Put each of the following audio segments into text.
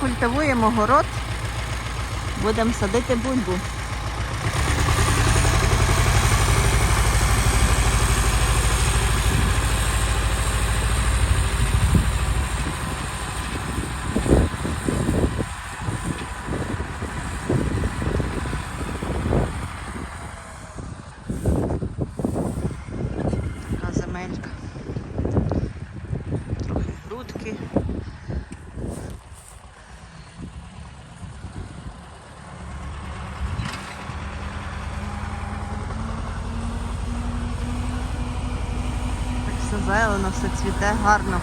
культивуємо город, будемо садити бульбу. Така земелька. Трохи грудки. Так все зелено, все цвіте гарно.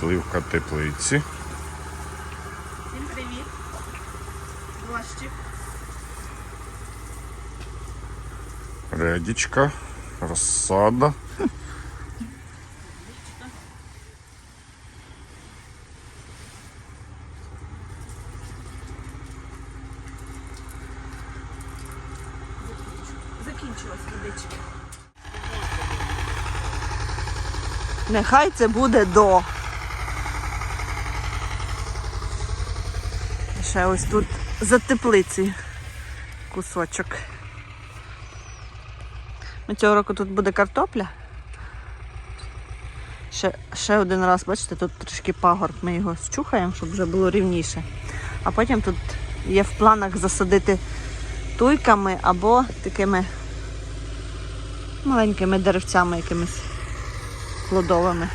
Підливка теплиці. Всім привіт! Дощик. Редічка, розсада. Закінчилась водичка. Нехай це буде до. Ще ось тут за теплицею кусочок. Цього року тут буде картопля. Ще, ще один раз, бачите, тут трішки пагорб, ми його зчухаємо, щоб вже було рівніше. А потім тут є в планах засадити туйками або такими маленькими деревцями якимись плодовими.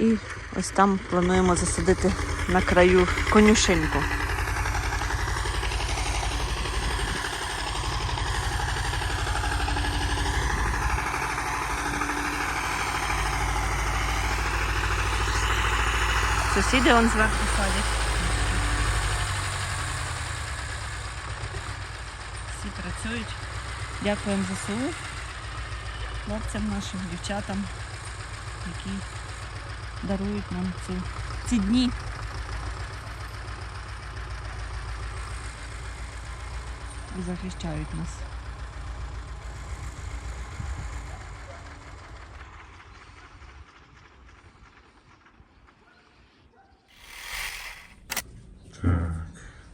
І ось там плануємо засадити на краю конюшинку. Сусіди вон зверху садять. Всі працюють. Дякуємо ЗСУ, хлопцям нашим, дівчатам, які дарують нам цю, ці дні. І захищають нас.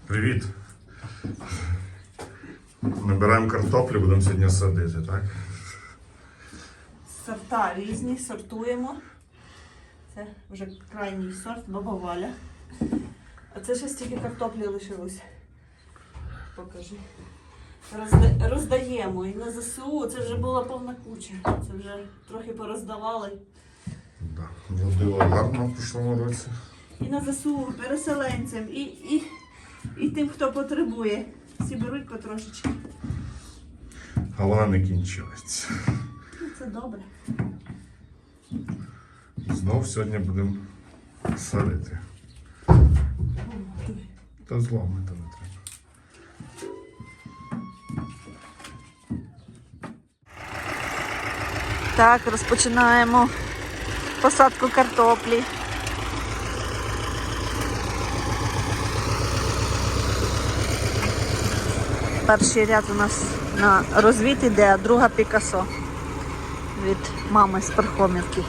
Привіт. Набираємо картоплю, будемо сьогодні садити, так? Сорта різні, сортуємо. Це вже крайній сорт, баба Валя. А це ще стільки картоплі лишилось. Покажи. Розда... Роздаємо. І на ЗСУ це вже була повна куча. Це вже трохи пороздавали. Да. Водило гарно в прошлому році. І на ЗСУ, переселенцям, і, і, і тим, хто потребує. Всі беруть потрошечки. Голова не кінчилась. Ну, це добре. Знов сьогодні будемо садити. Та зломити не треба. Так, розпочинаємо посадку картоплі. Перший ряд у нас на розвід іде, а друга Пікасо від мами з Пархомівки.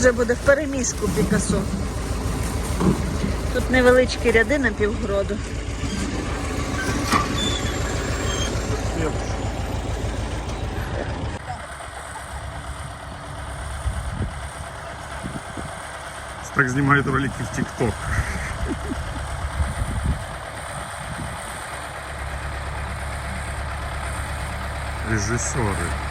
Вже буде в переміжку Пікасо. Тут невеличкі ряди на півгороду. Так знімають ролики в TikTok. Режисери.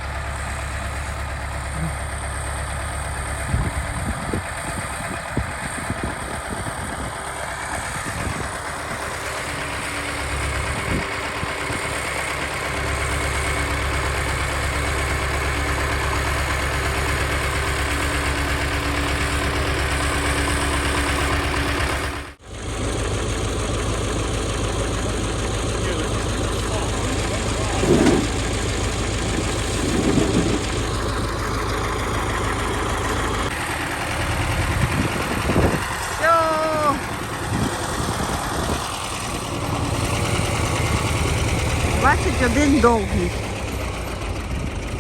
31 довгий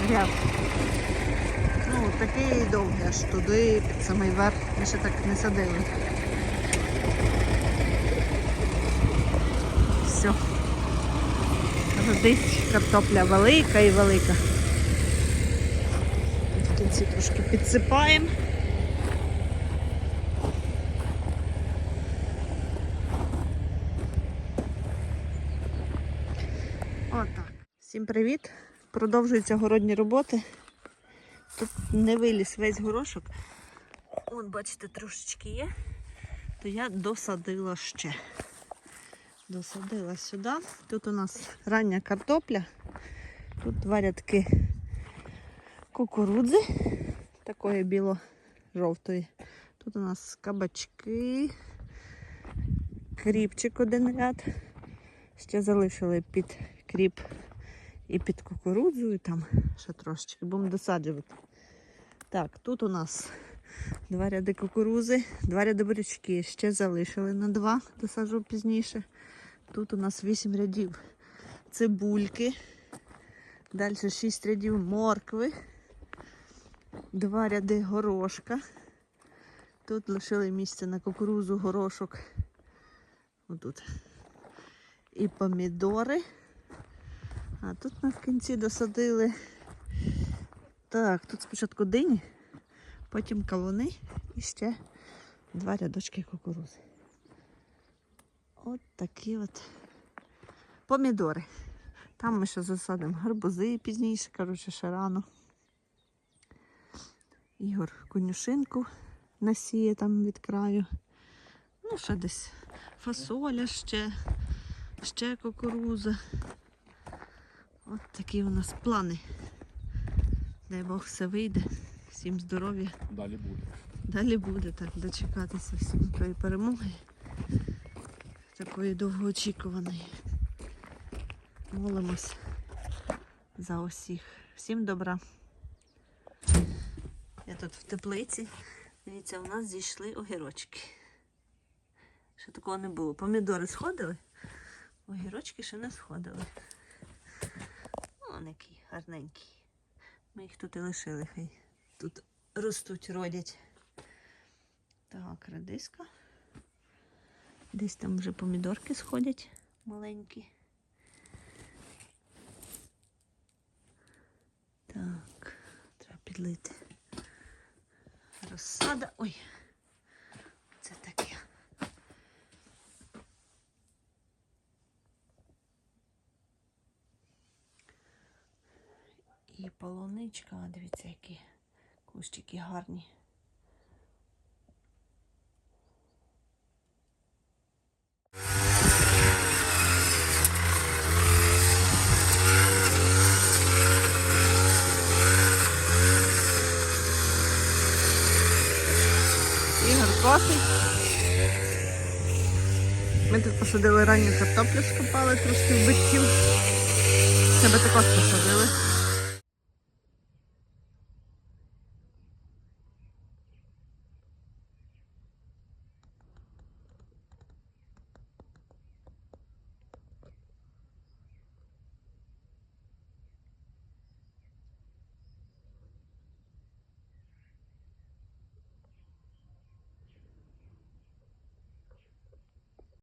ряд. Ну, такий довгий, аж туди під самий верх. Ми ще так не садили. Все. Десь картопля велика і велика. В кінці трошки підсипаємо. Отак. Всім привіт! Продовжуються городні роботи. Тут не виліз весь горошок. Вон, бачите, трошечки є. То я досадила ще. Досадила сюди. Тут у нас рання картопля. Тут два рядки кукурудзи, такої біло-жовтої. Тут у нас кабачки, кріпчик один ряд. Ще залишили під кріп і під кукурудзу, і там ще трошечки будемо досаджувати. Так, тут у нас два ряди кукурузи, два ряди бурячки. Ще залишили на два, досаджу пізніше. Тут у нас вісім рядів цибульки. Далі шість рядів моркви, два ряди горошка. Тут лишили місце на кукурузу, горошок. Отут і помідори. А тут ми в кінці досадили. Так, тут спочатку дині, потім кавуни і ще два рядочки кукурузи. От такі от помідори. Там ми ще засадимо гарбузи пізніше, коротше, ще рано. Ігор конюшинку насіє там від краю. Ну, ще десь фасоля ще ще кукуруза. От такі у нас плани. Дай Бог все вийде. Всім здоров'я. Далі буде. Далі буде так дочекатися всім тої перемоги. Такої довгоочікуваної. Молимось за усіх. Всім добра. Я тут в теплиці. Дивіться, у нас зійшли огірочки. Ще такого не було. Помідори сходили, огірочки ще не сходили. Вон який гарненький. Ми їх тут і лишили, хай тут ростуть, родять. Так, редиска. Десь там вже помідорки сходять маленькі. Так, треба підлити. Розсада. Ой, це таке. І полуничка, дивіться, які кущики гарні. Ігор косить. Ми тут посадили ранню картоплю, скопали трошки в битків. Себе також посадили.